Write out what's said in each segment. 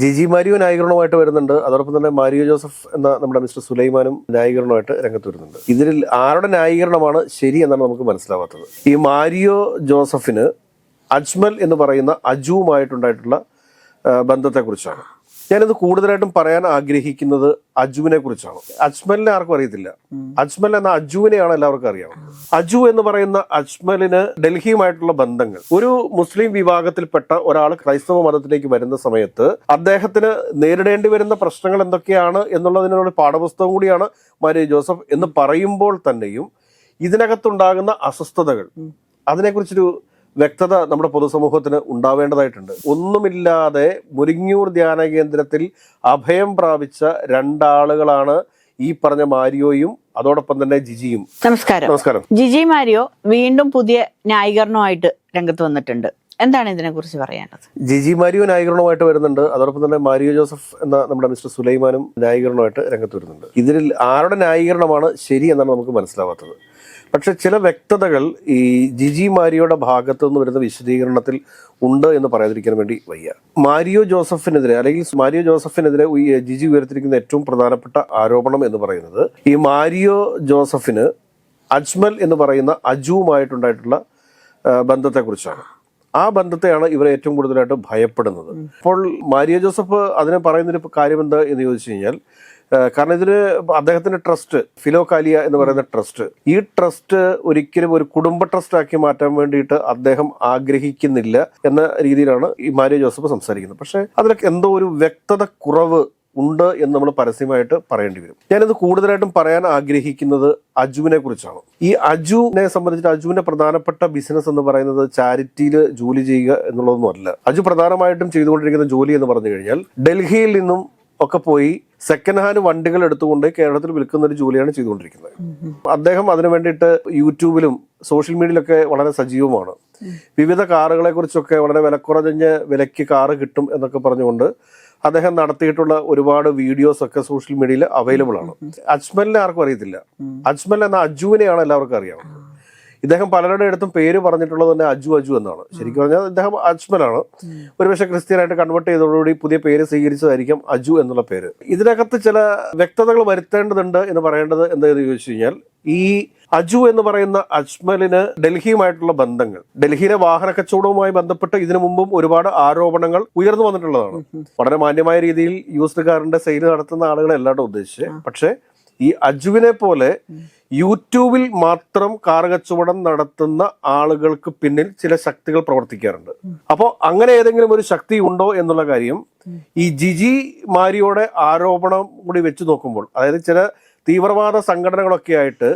Jiji Mario ന്യായീകരണവുമായിട്ട് വരുന്നുണ്ട്. അതോടൊപ്പം തന്നെ മാരിയോ ജോസഫ് എന്ന നമ്മുടെ മിസ്റ്റർ സുലൈമാനും ന്യായീകരണമായിട്ട് രംഗത്ത് വരുന്നുണ്ട് ഇതിൽ ആരുടെ ന്യായീകരണമാണ് ശരി എന്നാണ് നമുക്ക് മനസ്സിലാവാത്തത്. ഈ മാരിയോ ജോസഫിന് അജ്മൽ എന്ന് പറയുന്ന അജുവുമായിട്ടുണ്ടായിട്ടുള്ള ബന്ധത്തെക്കുറിച്ചാണ്. ഞാനിത് കൂടുതലായിട്ടും പറയാൻ ആഗ്രഹിക്കുന്നത് അജുവിനെ കുറിച്ചാണ്. അജ്മലിനെ ആർക്കും അറിയത്തില്ല. അജ്മൽ എന്ന അജുവിനെയാണ് എല്ലാവർക്കും അറിയാം. അജു എന്ന് പറയുന്ന അജ്മലിന് ഡൽഹിയുമായിട്ടുള്ള ബന്ധങ്ങൾ. ഒരു മുസ്ലിം വിഭാഗത്തിൽപ്പെട്ട ഒരാൾ ക്രൈസ്തവ മതത്തിലേക്ക് വരുന്ന സമയത്ത് അദ്ദേഹത്തിന് നേരിടേണ്ടി വരുന്ന പ്രശ്നങ്ങൾ എന്തൊക്കെയാണ് എന്നുള്ളതിനുള്ള പാഠപുസ്തകം കൂടിയാണ് മാരി ജോസഫ് എന്ന് പറയുമ്പോൾ തന്നെയും ഇതിനകത്തുണ്ടാകുന്ന അസ്വസ്ഥതകൾ അതിനെക്കുറിച്ചൊരു വ്യക്തത നമ്മുടെ പൊതുസമൂഹത്തിന് ഉണ്ടാവേണ്ടതായിട്ടുണ്ട്. ഒന്നുമില്ലാതെ മുരിങ്ങൂർ ധ്യാന കേന്ദ്രത്തിൽ അഭയം പ്രാപിച്ച രണ്ടാളുകളാണ് ഈ പറഞ്ഞ മാരിയോയും അതോടൊപ്പം തന്നെ ജിജിയും. നമസ്കാരം. നമസ്കാരം. ജിജി മാരിയോ വീണ്ടും പുതിയ ന്യായീകരണമായിട്ട് രംഗത്ത് വന്നിട്ടുണ്ട്. എന്താണ് ഇതിനെ കുറിച്ച് പറയാനുള്ളത്? ജിജി മാരിയോ ന്യായീകരണമായിട്ട് വരുന്നുണ്ട്. അതോടൊപ്പം തന്നെ മാരിയോ ജോസഫ് എന്ന നമ്മുടെ മിസ്റ്റർ സുലൈമാനും ന്യായീകരണമായിട്ട് രംഗത്ത് വരുന്നുണ്ട്. ഇതിൽ ആരുടെ ന്യായീകരണമാണ് ശരി എന്നാണ് നമുക്ക് മനസ്സിലാവാത്തത്. പക്ഷെ ചില വ്യക്തതകൾ ഈ ജിജി മാരിയോയുടെ ഭാഗത്തു നിന്ന് വരുന്ന വിശദീകരണത്തിൽ ഉണ്ട് എന്ന് പറയാതിരിക്കാൻ വേണ്ടി വയ്യ. മാരിയോ ജോസഫിനെതിരെ അല്ലെങ്കിൽ മാരിയോ ജോസഫിനെതിരെ ജിജി ഉയർത്തിരിക്കുന്ന ഏറ്റവും പ്രധാനപ്പെട്ട ആരോപണം എന്ന് പറയുന്നത് ഈ മാരിയോ ജോസഫിന് അജ്മൽ എന്ന് പറയുന്ന അജുവുമായിട്ടുണ്ടായിട്ടുള്ള ബന്ധത്തെക്കുറിച്ചാണ്. ആ ബന്ധത്തെയാണ് ഇവർ ഏറ്റവും കൂടുതലായിട്ട് ഭയപ്പെടുന്നത്. അപ്പോൾ മാരിയ ജോസഫ് അതിനെ പറയുന്നൊരു കാര്യം എന്താ എന്ന് ചോദിച്ചു കഴിഞ്ഞാൽ കാരണം ഇതിന് അദ്ദേഹത്തിന്റെ ട്രസ്റ്റ് ഫിലോകാലിയ എന്ന് പറയുന്ന ട്രസ്റ്റ്. ഈ ട്രസ്റ്റ് ഒരിക്കലും ഒരു കുടുംബ ട്രസ്റ്റ് ആക്കി മാറ്റാൻ വേണ്ടിയിട്ട് അദ്ദേഹം ആഗ്രഹിക്കുന്നില്ല എന്ന രീതിയിലാണ് ഈ മാരിയ ജോസഫ് സംസാരിക്കുന്നത്. പക്ഷേ അതിലൊക്കെ എന്തോ ഒരു വ്യക്തത കുറവ് ഉണ്ട് എന്ന് നമ്മൾ പരസ്യമായിട്ട് പറയേണ്ടി വരും. ഞാനിത് കൂടുതലായിട്ടും പറയാൻ ആഗ്രഹിക്കുന്നത് അജുവിനെ കുറിച്ചാണ്. ഈ അജുവിനെ സംബന്ധിച്ചിട്ട് അജുവിന്റെ പ്രധാനപ്പെട്ട ബിസിനസ് എന്ന് പറയുന്നത് ചാരിറ്റിയിൽ ജോലി ചെയ്യുക എന്നുള്ളതൊന്നും അല്ല അജു പ്രധാനമായിട്ടും ചെയ്തുകൊണ്ടിരിക്കുന്ന ജോലി എന്ന് പറഞ്ഞു കഴിഞ്ഞാൽ ഡൽഹിയിൽ നിന്നും ഒക്കെ പോയി സെക്കൻഡ് ഹാൻഡ് വണ്ടികൾ എടുത്തുകൊണ്ട് കേരളത്തിൽ വിൽക്കുന്ന ഒരു ജോലിയാണ് ചെയ്തുകൊണ്ടിരിക്കുന്നത്. അദ്ദേഹം അതിനു വേണ്ടിയിട്ട് യൂട്യൂബിലും സോഷ്യൽ മീഡിയയിലൊക്കെ വളരെ സജീവമാണ്. വിവിധ കാറുകളെ കുറിച്ചൊക്കെ വളരെ വിലക്കുറഞ്ഞ വിലയ്ക്ക് കാറ് കിട്ടും എന്നൊക്കെ പറഞ്ഞുകൊണ്ട് അദ്ദേഹം നടത്തിയിട്ടുള്ള ഒരുപാട് വീഡിയോസ് ഒക്കെ സോഷ്യൽ മീഡിയയിൽ അവൈലബിൾ ആണ്. അജ്മലിനെ ആർക്കും അറിയത്തില്ല. അജ്മൽ എന്ന അജുവിനെയാണ് എല്ലാവർക്കും അറിയാം ഇദ്ദേഹം പലരുടെ അടുത്തും പേര് പറഞ്ഞിട്ടുള്ളത് തന്നെ അജു അജു എന്നാണ്. ശരിക്കും പറഞ്ഞാൽ ഇദ്ദേഹം അജ്മലാണ്. ഒരുപക്ഷെ ക്രിസ്ത്യനായിട്ട് കൺവേർട്ട് ചെയ്തതോടുകൂടി പുതിയ പേര് സ്വീകരിച്ചതായിരിക്കും അജു എന്നുള്ള പേര്. ഇതിനകത്ത് ചില വ്യക്തതകൾ വരുത്തേണ്ടതുണ്ട് എന്ന് പറയേണ്ടത് എന്താണെന്ന് ചോദിച്ചു കഴിഞ്ഞാൽ ഈ അജു എന്ന് പറയുന്ന അജ്മലിന് ഡൽഹിയുമായിട്ടുള്ള ബന്ധങ്ങൾ ഡൽഹിയിലെ വാഹന കച്ചവടവുമായി ബന്ധപ്പെട്ട് ഇതിനു മുമ്പും ഒരുപാട് ആരോപണങ്ങൾ ഉയർന്നു വന്നിട്ടുള്ളതാണ്. വളരെ മാന്യമായ രീതിയിൽ യൂസ്ഡ് കാറിന്റെ സെയിൽ നടത്തുന്ന ആളുകളെ എല്ലാവരും ഉദ്ദേശിച്ചത്. പക്ഷേ ഈ അജുവിനെ പോലെ യൂട്യൂബിൽ മാത്രം കാർ കച്ചവടം നടത്തുന്ന ആളുകൾക്ക് പിന്നിൽ ചില ശക്തികൾ പ്രവർത്തിക്കാറുണ്ട്. അപ്പോൾ അങ്ങനെ ഏതെങ്കിലും ഒരു ശക്തി ഉണ്ടോ എന്നുള്ള കാര്യം ഈ ജിജി മാരിയോടെ ആരോപണം കൂടി വെച്ച് നോക്കുമ്പോൾ അതായത് ചില തീവ്രവാദ സംഘടനകളൊക്കെ ആയിട്ട്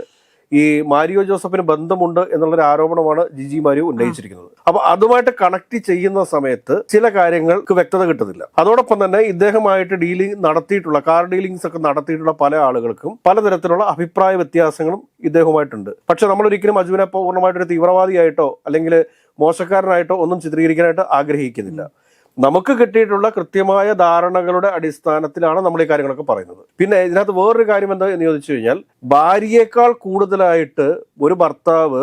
ഈ മാരിയോ ജോസഫിന് ബന്ധമുണ്ട് എന്നുള്ളൊരു ആരോപണമാണ് ജിജി മാരിയോ ഉന്നയിച്ചിരിക്കുന്നത്. അപ്പൊ അതുമായിട്ട് കണക്ട് ചെയ്യുന്ന സമയത്ത് ചില കാര്യങ്ങൾക്ക് വ്യക്തത കിട്ടുന്നില്ല. അതോടൊപ്പം തന്നെ ഇദ്ദേഹമായിട്ട് ഡീലിംഗ് നടത്തിയിട്ടുള്ള കാർ ഡീലിംഗ്സ് ഒക്കെ നടത്തിയിട്ടുള്ള പല ആളുകൾക്കും പലതരത്തിലുള്ള അഭിപ്രായ വ്യത്യാസങ്ങളും ഇദ്ദേഹവുമായിട്ടുണ്ട്. പക്ഷെ നമ്മൾ ഒരിക്കലും അജുവിനെ പൂർണമായിട്ട് ഒരു തീവ്രവാദിയായിട്ടോ അല്ലെങ്കിൽ മോശക്കാരനായിട്ടോ ഒന്നും ചിത്രീകരിക്കാനായിട്ട് ആഗ്രഹിക്കുന്നില്ല. നമുക്ക് കിട്ടിയിട്ടുള്ള കൃത്യമായ ധാരണകളുടെ അടിസ്ഥാനത്തിലാണ് നമ്മൾ ഈ കാര്യങ്ങളൊക്കെ പറയുന്നത്. പിന്നെ ഇതിനകത്ത് വേറൊരു കാര്യം എന്താ എന്ന് ചോദിച്ചു കഴിഞ്ഞാൽ ഭാര്യയേക്കാൾ കൂടുതലായിട്ട് ഒരു ഭർത്താവ്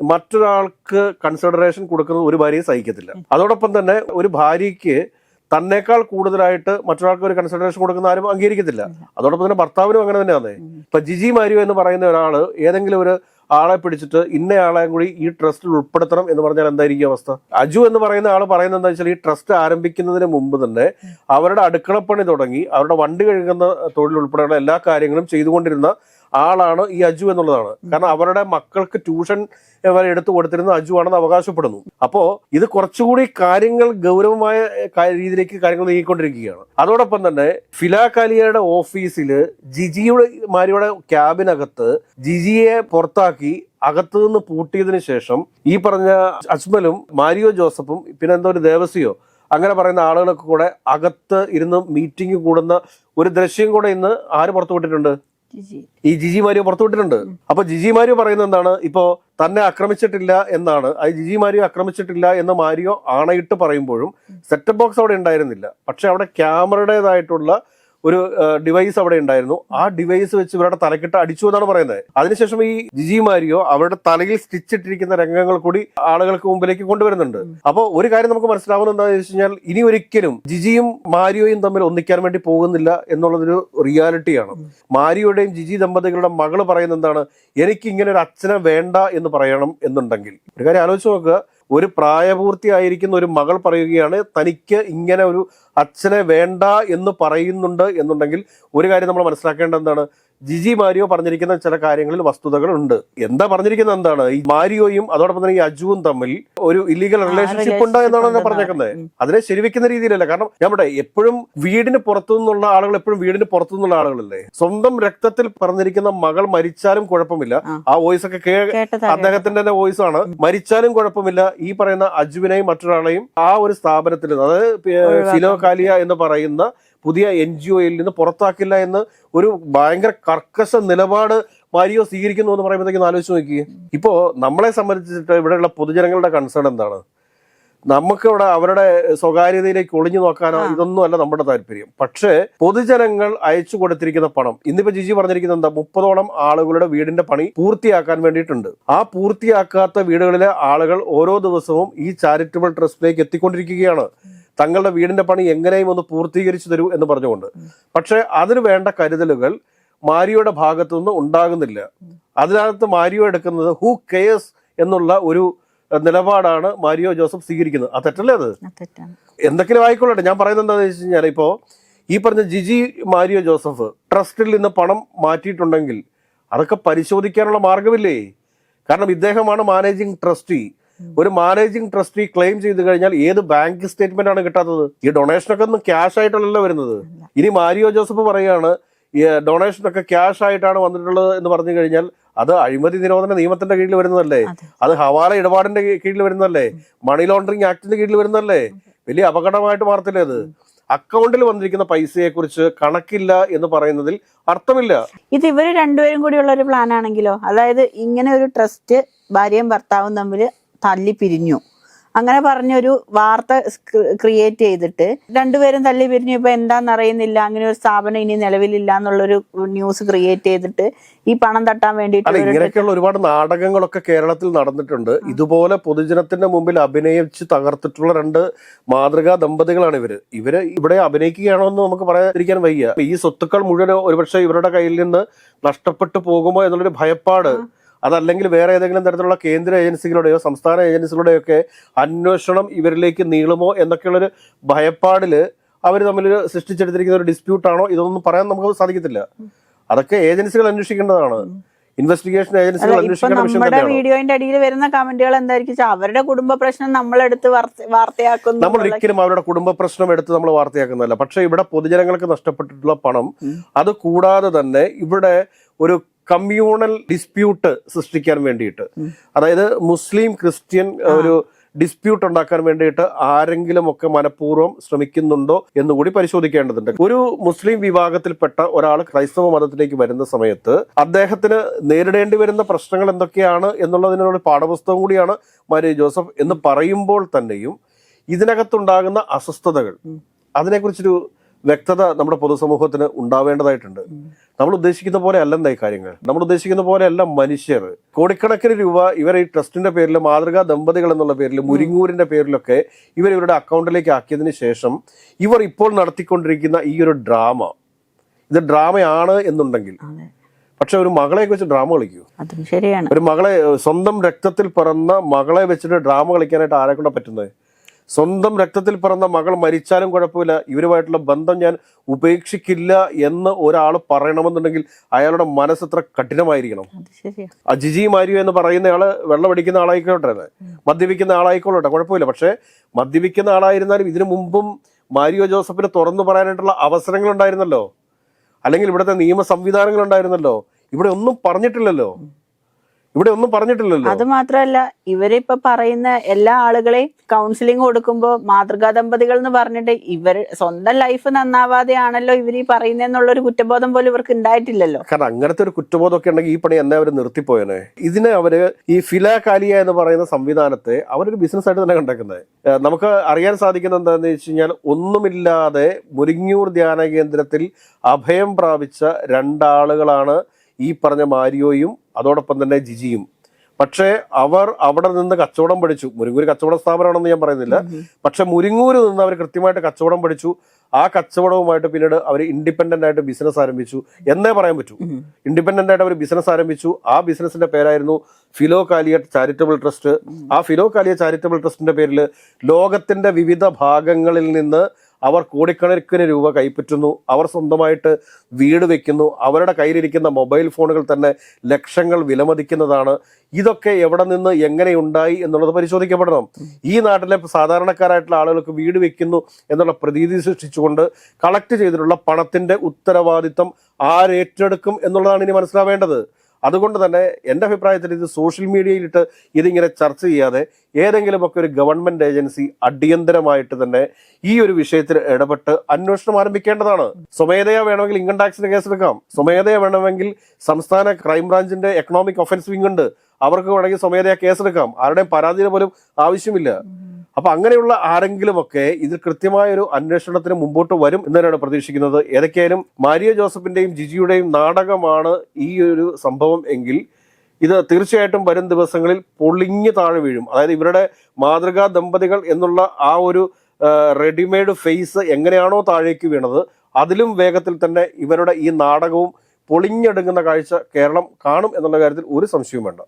മറ്റൊരാൾക്ക് കൺസിഡറേഷൻ കൊടുക്കുന്നത് ഒരു ഭാര്യയെ സഹിക്കത്തില്ല. അതോടൊപ്പം തന്നെ ഒരു ഭാര്യയ്ക്ക് തന്നേക്കാൾ കൂടുതലായിട്ട് മറ്റൊരാൾക്ക് ഒരു കൺസിഡറേഷൻ കൊടുക്കുന്ന ആരും അംഗീകരിക്കത്തില്ല. അതോടൊപ്പം തന്നെ ഭർത്താവിനും അങ്ങനെ തന്നെയാണ് ഇപ്പൊ ജിജി മാരിയോ എന്ന് പറയുന്ന ഒരാൾ ഏതെങ്കിലും ഒരു ആളെ പിടിച്ചിട്ട് ഇന്നയാളെയും കൂടി ഈ ട്രസ്റ്റിൽ ഉൾപ്പെടുത്തണം എന്ന് പറഞ്ഞാൽ എന്തായിരിക്കും അവസ്ഥ? അജു എന്ന് പറയുന്ന ആൾ പറയുന്നത് എന്താ വെച്ചാൽ ഈ ട്രസ്റ്റ് ആരംഭിക്കുന്നതിന് മുമ്പ് തന്നെ അവരുടെ അടുക്കളപ്പണി തുടങ്ങി അവരുടെ വണ്ടി കഴുകുന്ന തൊഴിൽ ഉൾപ്പെടെയുള്ള എല്ലാ കാര്യങ്ങളും ചെയ്തുകൊണ്ടിരുന്ന ആളാണ് ഈ അജു എന്നുള്ളതാണ്. കാരണം അവരുടെ മക്കൾക്ക് ട്യൂഷൻ വരെ എടുത്തു കൊടുത്തിരുന്ന അജു ആണെന്ന് അവകാശപ്പെടുന്നു. അപ്പോ ഇത് കുറച്ചുകൂടി കാര്യങ്ങൾ ഗൗരവമായ രീതിയിലേക്ക് കാര്യങ്ങൾ നീങ്ങിക്കൊണ്ടിരിക്കുകയാണ്. അതോടൊപ്പം തന്നെ ഫിലാകാലിയയുടെ ഓഫീസിൽ ജിജിയുടെ മാരിയുടെ ക്യാബിനകത്ത് ജിജിയെ പുറത്താക്കി അകത്തു നിന്ന് പൂട്ടിയതിനു ശേഷം ഈ പറഞ്ഞ അജ്മലും മാരിയോ ജോസഫും പിന്നെ എന്തോ ഒരു ദേവസ്യോ അങ്ങനെ പറയുന്ന ആളുകളൊക്കെ കൂടെ അകത്ത് ഇരുന്ന് മീറ്റിംഗ് കൂടുന്ന ഒരു ദൃശ്യം കൂടെ ഇന്ന് ആര് പുറത്തുവിട്ടിട്ടുണ്ട്? ഈ ജിജി മാരിയോ പുറത്തുവിട്ടിട്ടുണ്ട് അപ്പൊ ജിജി മാരിയോ പറയുന്നത് എന്താണ്? ഇപ്പോ തന്നെ ആക്രമിച്ചിട്ടില്ല എന്നാണ്. അത് ജിജി മാരിയോ ആക്രമിച്ചിട്ടില്ല എന്ന് മാരിയോ ആണയിട്ട് പറയുമ്പോഴും സെറ്റപ്പ് ബോക്സ് അവിടെ ഉണ്ടായിരുന്നില്ല. പക്ഷെ അവിടെ ക്യാമറയുടേതായിട്ടുള്ള ഒരു ഡിവൈസ് അവിടെ ഉണ്ടായിരുന്നു. ആ ഡിവൈസ് വെച്ച് ഇവരുടെ തലക്കിട്ട് അടിച്ചു എന്നാണ് പറയുന്നത്. അതിനുശേഷം ഈ ജിജി മാരിയോ അവരുടെ തലയിൽ സ്റ്റിച്ച് ഇട്ടിരിക്കുന്ന രംഗങ്ങൾ കൂടി ആളുകൾക്ക് മുമ്പിലേക്ക് കൊണ്ടുവരുന്നുണ്ട്. അപ്പോൾ ഒരു കാര്യം നമുക്ക് മനസ്സിലാവുന്ന എന്താണെന്ന് വെച്ച് കഴിഞ്ഞാൽ ഇനി ഒരിക്കലും ജിജിയും മാരിയോയും തമ്മിൽ ഒന്നിക്കാൻ വേണ്ടി പോകുന്നില്ല എന്നുള്ളതൊരു റിയാലിറ്റിയാണ്. മാരിയോയുടെയും ജിജി ദമ്പതികളുടെ മകൾ പറയുന്ന എന്താണ്? എനിക്ക് ഇങ്ങനെ ഒരു അച്ഛനെ വേണ്ട എന്ന് പറയണം എന്നുണ്ടെങ്കിൽ. ഒരു കാര്യം ആലോചിച്ച് നോക്കുക. ഒരു പ്രായപൂർത്തിയായിരിക്കുന്ന ഒരു മകൾ പറയുകയാണ് തനിക്ക് ഇങ്ങനെ ഒരു അച്ഛനെ വേണ്ട എന്ന് പറയുന്നുണ്ട് എന്നുണ്ടെങ്കിൽ ഒരു കാര്യം നമ്മൾ മനസ്സിലാക്കേണ്ട എന്താണ്? ജിജി മാരിയോ പറഞ്ഞിരിക്കുന്ന ചില കാര്യങ്ങളിൽ വസ്തുതകളുണ്ട്. എന്താ പറഞ്ഞിരിക്കുന്നത് എന്താണ്? ഈ മാരിയോയും അതോടൊപ്പം തന്നെ ഈ അജുവും തമ്മിൽ ഒരു ഇല്ലീഗൽ റിലേഷൻഷിപ്പ് ഉണ്ട് എന്നാണ് എന്നെ പറഞ്ഞേക്കുന്നത്. അതിനെ ശരിവെക്കുന്ന രീതിയിലല്ല. കാരണം നമ്മുടെ എപ്പോഴും വീടിന് പുറത്തു നിന്നുള്ള ആളുകൾ എപ്പോഴും വീടിന് പുറത്തു നിന്നുള്ള ആളുകളല്ലേ? സ്വന്തം രക്തത്തിൽ പറഞ്ഞിരിക്കുന്ന മകൾ മരിച്ചാലും കുഴപ്പമില്ല. ആ. വോയിസ് ഒക്കെ കേ അദ്ദേഹത്തിന്റെ തന്നെ വോയിസ് ആണ്. മരിച്ചാലും കുഴപ്പമില്ല. ഈ പറയുന്ന അജുവിനെയും മറ്റൊരാളെയും ആ ഒരു സ്ഥാപനത്തിൽ അതായത് ഫിലോകാലിയ കാലിയ എന്ന് പറയുന്ന പുതിയ എൻ ജി ഒയിൽ നിന്ന് പുറത്താക്കില്ല എന്ന് ഒരു ഭയങ്കര കർക്കശ നിലപാട് മാരിയോ സ്വീകരിക്കുന്നു എന്ന് പറയുമ്പോഴത്തേക്കും ആലോചിച്ച് നോക്കി ഇപ്പോൾ നമ്മളെ സംബന്ധിച്ചിട്ട് ഇവിടെയുള്ള പൊതുജനങ്ങളുടെ കൺസേൺ എന്താണ്? നമുക്ക് ഇവിടെ അവരുടെ സ്വകാര്യതയിലേക്ക് ഒളിഞ്ഞു നോക്കാനോ ഇതൊന്നും അല്ല നമ്മുടെ താല്പര്യം. പക്ഷേ പൊതുജനങ്ങൾ അയച്ചു കൊടുത്തിരിക്കുന്ന പണം ഇന്നിപ്പോ ജിജി പറഞ്ഞിരിക്കുന്നത് എന്താ? മുപ്പതോളം ആളുകളുടെ വീടിന്റെ പണി പൂർത്തിയാക്കാൻ വേണ്ടിയിട്ടുണ്ട്. ആ പൂർത്തിയാക്കാത്ത വീടുകളിലെ ആളുകൾ ഓരോ ദിവസവും ഈ ചാരിറ്റബിൾ ട്രസ്റ്റിലേക്ക് എത്തിക്കൊണ്ടിരിക്കുകയാണ്. തങ്ങളുടെ വീടിന്റെ പണി എങ്ങനെയും ഒന്ന് പൂർത്തീകരിച്ചു തരൂ എന്ന് പറഞ്ഞുകൊണ്ട്. പക്ഷെ അതിന് വേണ്ട കരുതലുകൾ മാരിയോയുടെ ഭാഗത്തു നിന്ന് ഉണ്ടാകുന്നില്ല. അതിനകത്ത് മാരിയോ എടുക്കുന്നത് ഹൂ കെയേഴ്സ് എന്നുള്ള ഒരു നിലപാടാണ് മാരിയോ ജോസഫ് സ്വീകരിക്കുന്നത്. ആ തെറ്റല്ലേ അത്? എന്തെങ്കിലും ആയിക്കൊള്ളട്ടെ. ഞാൻ പറയുന്നത് എന്താണെന്ന് വെച്ച് കഴിഞ്ഞാൽ ഇപ്പോൾ ഈ പറഞ്ഞ ജിജി മാരിയോ ജോസഫ് ട്രസ്റ്റിൽ നിന്ന് പണം മാറ്റിയിട്ടുണ്ടെങ്കിൽ അതൊക്കെ പരിശോധിക്കാനുള്ള മാർഗമില്ലേ കാരണം ഇദ്ദേഹമാണ് മാനേജിങ് ട്രസ്റ്റി. ഒരു മാനേജിംഗ് ട്രസ്റ്റി ക്ലെയിം ചെയ്ത് കഴിഞ്ഞാൽ ഏത് ബാങ്ക് സ്റ്റേറ്റ്മെന്റ് ആണ് കിട്ടാത്തത്? ഈ ഡൊണേഷനൊക്കെ ഒന്നും ക്യാഷ് ആയിട്ടല്ലല്ലോ വരുന്നത്. ഇനി മാരിയോ ജോസഫ് പറയുകയാണ് ഈ ഡൊണേഷനൊക്കെ ക്യാഷ് ആയിട്ടാണ് വന്നിട്ടുള്ളത് എന്ന് പറഞ്ഞു കഴിഞ്ഞാൽ അത് അഴിമതി നിരോധന നിയമത്തിന്റെ കീഴിൽ വരുന്നതല്ലേ? അത്. ഹവാല ഇടപാടിന്റെ കീഴിൽ വരുന്നതല്ലേ? മണി ലോണ്ടറിംഗ് ആക്ടിന്റെ കീഴിൽ വരുന്നതല്ലേ? വലിയ അപകടമായിട്ട് മാറത്തില്ലേ അത്? അക്കൗണ്ടിൽ വന്നിരിക്കുന്ന പൈസയെ കുറിച്ച് കണക്കില്ല എന്ന് പറയുന്നതിൽ അർത്ഥമില്ല. ഇത് ഇവർ രണ്ടുപേരും കൂടി ഉള്ള ഒരു പ്ലാൻ ആണെങ്കിലോ? അതായത് ഇങ്ങനെ ഒരു ട്രസ്റ്റ് ഭാര്യയും ഭർത്താവും തമ്മിൽ തല്ലി പിരിഞ്ഞു അങ്ങനെ പറഞ്ഞൊരു വാർത്ത ക്രിയേറ്റ് ചെയ്തിട്ട് രണ്ടുപേരും തല്ലി പിരിഞ്ഞു ഇപ്പൊ എന്താന്ന് അറിയുന്നില്ല. അങ്ങനെ ഒരു സ്ഥാപനം ഇനി നിലവിലില്ല എന്നുള്ളൊരു ന്യൂസ് ക്രിയേറ്റ് ചെയ്തിട്ട് ഈ പണം തട്ടാൻ വേണ്ടിയിട്ട് ഇങ്ങനെയൊക്കെയുള്ള ഒരുപാട് നാടകങ്ങളൊക്കെ കേരളത്തിൽ നടന്നിട്ടുണ്ട്. ഇതുപോലെ പൊതുജനത്തിന്റെ മുമ്പിൽ അഭിനയിച്ച് തകർത്തിട്ടുള്ള രണ്ട് മാതൃകാ ദമ്പതികളാണ് ഇവർ. ഇവർ ഇവിടെ അഭിനയിക്കുകയാണോ എന്ന് നമുക്ക് പറയാതിരിക്കാൻ വയ്യ. ഈ സ്വത്തുക്കൾ മുഴുവൻ ഒരുപക്ഷെ ഇവരുടെ കയ്യിൽ നിന്ന് നഷ്ടപ്പെട്ടു പോകുമോ എന്നുള്ളൊരു ഭയപ്പാട് അതല്ലെങ്കിൽ വേറെ ഏതെങ്കിലും തരത്തിലുള്ള കേന്ദ്ര ഏജൻസികളുടെയോ സംസ്ഥാന ഏജൻസികളുടെയോ ഒക്കെ അന്വേഷണം ഇവരിലേക്ക് നീളുമോ എന്നൊക്കെയുള്ളൊരു ഭയപ്പാടിൽ അവർ തമ്മിൽ സൃഷ്ടിച്ചെടുത്തിരിക്കുന്ന ഒരു ഡിസ്പ്യൂട്ടാണോ ഇതൊന്നും പറയാൻ നമുക്ക് സാധിക്കത്തില്ല. അതൊക്കെ ഏജൻസികൾ അന്വേഷിക്കേണ്ടതാണ്. ഇൻവെസ്റ്റിഗേഷൻ ഏജൻസികൾ അല്ല അന്വേഷിക്കേണ്ട വിഷയം നമ്മുടെ വീഡിയോന്റെ അടിയിൽ വരുന്ന കമന്റുകൾ എന്തായിരിക്കും അവരുടെ കുടുംബ പ്രശ്നം നമ്മളെടുത്ത് വാർത്ത- വാർത്തയാക്കുന്നു നമ്മൾ ഒരിക്കലും അവരുടെ കുടുംബ പ്രശ്നം എടുത്ത് നമ്മൾ വാർത്തയാക്കുന്നതല്ല. പക്ഷെ ഇവിടെ പൊതുജനങ്ങൾക്ക് നഷ്ടപ്പെട്ടിട്ടുള്ള പണം അത് കൂടാതെ തന്നെ ഇവിടെ ഒരു കമ്മ്യൂണൽ ഡിസ്പ്യൂട്ട് സൃഷ്ടിക്കാൻ വേണ്ടിയിട്ട്. അതായത് മുസ്ലിം ക്രിസ്ത്യൻ ഒരു ഡിസ്പ്യൂട്ട് ഉണ്ടാക്കാൻ വേണ്ടിയിട്ട് ആരെങ്കിലും ഒക്കെ മനഃപൂർവം ശ്രമിക്കുന്നുണ്ടോ എന്ന് കൂടി പരിശോധിക്കേണ്ടതുണ്ട്. ഒരു മുസ്ലിം വിഭാഗത്തിൽപ്പെട്ട ഒരാൾ ക്രൈസ്തവ മതത്തിലേക്ക് വരുന്ന സമയത്ത് അദ്ദേഹത്തിന് നേരിടേണ്ടി വരുന്ന പ്രശ്നങ്ങൾ എന്തൊക്കെയാണ് എന്നുള്ളതിനുള്ള പാഠപുസ്തകം കൂടിയാണ് മാരി ജോസഫ് എന്ന് പറയുമ്പോൾ തന്നെയും ഇതിനകത്തുണ്ടാകുന്ന അസ്വസ്ഥതകൾ. അതിനെക്കുറിച്ചൊരു വ്യക്തത നമ്മുടെ പൊതുസമൂഹത്തിന് ഉണ്ടാവേണ്ടതായിട്ടുണ്ട്. നമ്മൾ ഉദ്ദേശിക്കുന്ന പോലെ അല്ലെന്താ ഈ കാര്യങ്ങൾ? നമ്മൾ ഉദ്ദേശിക്കുന്ന പോലെ അല്ല മനുഷ്യർ. കോടിക്കണക്കിന് രൂപ ഇവർ ഈ ട്രസ്റ്റിന്റെ പേരിൽ മാതൃകാ ദമ്പതികൾ എന്നുള്ള പേരിൽ മുരിങ്ങൂരിന്റെ പേരിലൊക്കെ ഇവർ ഇവരുടെ അക്കൗണ്ടിലേക്ക് ആക്കിയതിന് ശേഷം ഇവർ ഇപ്പോൾ നടത്തിക്കൊണ്ടിരിക്കുന്ന ഈ ഒരു ഡ്രാമ. ഇത് ഡ്രാമയാണ് എന്നുണ്ടെങ്കിൽ. പക്ഷെ ഒരു മകളെ വെച്ച് ഡ്രാമ കളിക്കൂ. അതും ശരിയാണ്. ഒരു മകളെ സ്വന്തം രക്തത്തിൽ പിറന്ന മകളെ വെച്ചിട്ട് ഡ്രാമ കളിക്കാനായിട്ട് ആരെ കൊണ്ടാ പറ്റുന്നത്? സ്വന്തം രക്തത്തിൽ പിറന്ന മകൾ മരിച്ചാലും കുഴപ്പമില്ല. ഇവരുമായിട്ടുള്ള ബന്ധം ഞാൻ ഉപേക്ഷിക്കില്ല എന്ന് ഒരാൾ പറയണമെന്നുണ്ടെങ്കിൽ അയാളുടെ മനസ്സ് എത്ര കഠിനമായിരിക്കണം. അജിജി മാരിയോ എന്ന് പറയുന്ന ആൾ വെള്ളമടിക്കുന്ന ആളായിക്കോട്ടെ മദ്യപിക്കുന്ന ആളായിക്കോട്ടെ കുഴപ്പമില്ല. പക്ഷെ മദ്യപിക്കുന്ന ആളായിരുന്നാലും ഇതിനു മുമ്പും മാരിയോ ജോസഫിന് തുറന്നു പറയാനായിട്ടുള്ള അവസരങ്ങൾ ഉണ്ടായിരുന്നല്ലോ അല്ലെങ്കിൽ ഇവിടുത്തെ നിയമ സംവിധാനങ്ങൾ ഉണ്ടായിരുന്നല്ലോ ഇവിടെ ഒന്നും പറഞ്ഞിട്ടില്ലല്ലോ. ഇവിടെ ഒന്നും പറഞ്ഞിട്ടില്ലല്ലോ. അത് മാത്രമല്ല ഇവരിപ്പൊ പറയുന്ന എല്ലാ ആളുകളെയും കൗൺസിലിംഗ് കൊടുക്കുമ്പോ മാതൃകാ ദമ്പതികൾ എന്ന് പറഞ്ഞിട്ട് ഇവർ സ്വന്തം ലൈഫ് നന്നാവാതെയാണല്ലോ ഇവർ ഈ പറയുന്നെന്നുള്ള ഒരു കുറ്റബോധം പോലും ഇവർക്ക് ഉണ്ടായിട്ടില്ലല്ലോ കാരണം അങ്ങനത്തെ ഒരു കുറ്റബോധമൊക്കെ ഉണ്ടെങ്കിൽ ഈ പണി എന്നെ അവർ നിർത്തിപ്പോയനെ? ഇതിനെ അവർ ഈ ഫിലാകാലിയ എന്ന് പറയുന്ന സംവിധാനത്തെ അവരൊരു ബിസിനസ് ആയിട്ട് തന്നെ കണ്ടേക്കുന്നത്. നമുക്ക് അറിയാൻ സാധിക്കുന്ന എന്താണെന്ന് വെച്ച് കഴിഞ്ഞാൽ ഒന്നുമില്ലാതെ മുരിങ്ങൂർ ധ്യാന കേന്ദ്രത്തിൽ അഭയം പ്രാപിച്ച രണ്ടാളുകളാണ് ഈ പറഞ്ഞ മാരിയോയും അതോടൊപ്പം തന്നെ ജിജിയും. പക്ഷേ അവർ അവിടെ നിന്ന് കച്ചവടം പഠിച്ചു. മുരിങ്ങൂര് കച്ചവട സ്ഥാപനമാണെന്ന് ഞാൻ പറയുന്നില്ല. പക്ഷെ മുരിങ്ങൂര് നിന്ന് അവർ കൃത്യമായിട്ട് കച്ചവടം പഠിച്ചു. ആ കച്ചവടവുമായിട്ട് പിന്നീട് അവർ ഇൻഡിപെൻഡന്റ് ആയിട്ട് ബിസിനസ് ആരംഭിച്ചു. എന്നേ പറയാൻ പറ്റൂ. ഇൻഡിപെൻഡന്റ് ആയിട്ട് അവർ ബിസിനസ് ആരംഭിച്ചു. ആ ബിസിനസിന്റെ പേരായിരുന്നു ഫിലോ കാലിയ ചാരിറ്റബിൾ ട്രസ്റ്റ്. ആ ഫിലോ കാലിയ ചാരിറ്റബിൾ ട്രസ്റ്റിന്റെ പേരിൽ ലോകത്തിന്റെ വിവിധ ഭാഗങ്ങളിൽ നിന്ന് അവർ കോടിക്കണക്കിന് രൂപ കൈപ്പറ്റുന്നു. അവർ സ്വന്തമായിട്ട് വീട് വെക്കുന്നു. അവരുടെ കയ്യിലിരിക്കുന്ന മൊബൈൽ ഫോണുകൾ തന്നെ ലക്ഷങ്ങൾ വിലമതിക്കുന്നതാണ്. ഇതൊക്കെ എവിടെ നിന്ന് എങ്ങനെ ഉണ്ടായി എന്നുള്ളത് പരിശോധിക്കപ്പെടണം. ഈ നാട്ടിലെ സാധാരണക്കാരായിട്ടുള്ള ആളുകൾക്ക് വീട് വെക്കുന്നു എന്നുള്ള പ്രതീതി സൃഷ്ടിച്ചുകൊണ്ട് കളക്ട് ചെയ്തിട്ടുള്ള പണത്തിന്റെ ഉത്തരവാദിത്തം ആരേറ്റെടുക്കും എന്നുള്ളതാണ് ഇനി മനസ്സിലാവേണ്ടത്. അതുകൊണ്ട് തന്നെ എന്റെ അഭിപ്രായത്തിൽ ഇത് സോഷ്യൽ മീഡിയയിലിട്ട് ഇതിങ്ങനെ ചർച്ച ചെയ്യാതെ ഏതെങ്കിലുമൊക്കെ ഒരു ഗവൺമെന്റ് ഏജൻസി അടിയന്തരമായിട്ട് തന്നെ ഈ ഒരു വിഷയത്തിൽ ഇടപെട്ട് അന്വേഷണം ആരംഭിക്കേണ്ടതാണ്. സ്വമേധയാ വേണമെങ്കിൽ ഇൻകം ടാക്സിന്റെ കേസെടുക്കാം. സ്വമേധയാ വേണമെങ്കിൽ സംസ്ഥാന ക്രൈംബ്രാഞ്ചിന്റെ എക്കണോമിക് ഒഫൻസ് വിങ് ഉണ്ട്. അവർക്ക് വേണമെങ്കിൽ സ്വമേധയാ കേസെടുക്കാം. ആരുടെയും പരാതിയുടെ പോലും ആവശ്യമില്ല. അപ്പൊ അങ്ങനെയുള്ള ആരെങ്കിലുമൊക്കെ ഇതിൽ കൃത്യമായ ഒരു അന്വേഷണത്തിന് മുമ്പോട്ട് വരും എന്ന് തന്നെയാണ് പ്രതീക്ഷിക്കുന്നത്. ഏതൊക്കെയായാലും മാരിയ ജോസഫിന്റെയും ജിജിയുടെയും നാടകമാണ് ഈ ഒരു സംഭവം എങ്കിൽ ഇത് തീർച്ചയായിട്ടും വരും ദിവസങ്ങളിൽ പൊളിഞ്ഞു താഴെ വീഴും. അതായത് ഇവരുടെ മാതൃകാ ദമ്പതികൾ എന്നുള്ള ആ ഒരു റെഡിമെയ്ഡ് ഫേസ് എങ്ങനെയാണോ താഴേക്ക് വീണത് അതിലും വേഗത്തിൽ തന്നെ ഇവരുടെ ഈ നാടകവും പൊളിഞ്ഞെടുങ്ങുന്ന കാഴ്ച കേരളം കാണും എന്നുള്ള കാര്യത്തിൽ ഒരു സംശയവും വേണ്ട